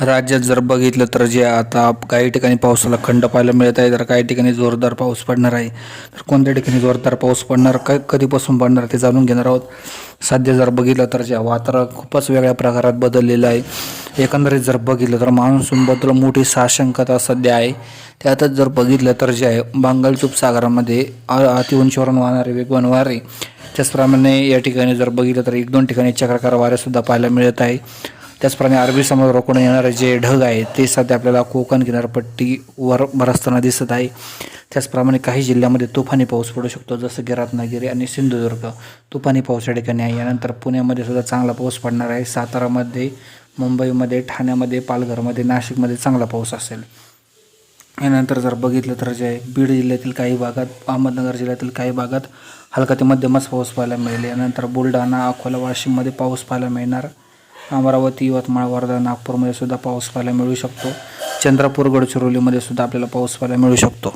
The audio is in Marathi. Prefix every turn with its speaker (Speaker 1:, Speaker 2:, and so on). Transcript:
Speaker 1: राज्यात जर बघितलं तर जे आता काही ठिकाणी पावसाला खंड पाहायला मिळत आहे तर काही ठिकाणी जोरदार पाऊस पडणार आहे. तर कोणत्या ठिकाणी जोरदार पाऊस पडणार काय कधीपासून पडणार ते जाणून घेणार आहोत. सध्या जर बघितलं तर जे वातावरण खूपच वेगळ्या प्रकारात बदललेलं आहे. एकंदरीत जर बघितलं तर मान्सूनबद्दल मोठी साशंकता सध्या आहे. त्यातच जर बघितलं तर जे आहे बंगाल सागरामध्ये अतिउंचीवरून वाहणारे वेगवान वारे. त्याचप्रमाणे या ठिकाणी जर बघितलं तर एक दोन ठिकाणी चक्राकार वारेसुद्धा पाहायला मिळत आहे. त्याचप्रमाणे अरबी समुद्राकडून येणारे जे ढग आहे ते सध्या आपल्याला कोकण किनारपट्टीवर बरसताना दिसत आहे. त्याचप्रमाणे काही जिल्ह्यामध्ये तुफानी पाऊस पडू शकतो जसं की रत्नागिरी आणि सिंधुदुर्ग. तुफानी पाऊस या ठिकाणी आहे. यानंतर पुण्यामध्ये सुद्धा चांगला पाऊस पडणार आहे. सातारामध्ये मुंबईमध्ये ठाण्यामध्ये पालघरमध्ये नाशिकमध्ये चांगला पाऊस असेल. यानंतर जर बघितलं तर जे बीड जिल्ह्यातील काही भागात अहमदनगर जिल्ह्यातील काही भागात हलका ते मध्यमच पाऊस पाहायला मिळेल. यानंतर बुलढाणा अकोला वाशिममध्ये पाऊस पाहायला मिळणार. अमरावती यवतमाळ वर्धा नागपूरमध्ये सुद्धा पाऊस पाहायला मिळू शकतो. चंद्रपूर गडचिरोलीमध्ये सुद्धा आपल्याला पाऊस पाहायला मिळू शकतो.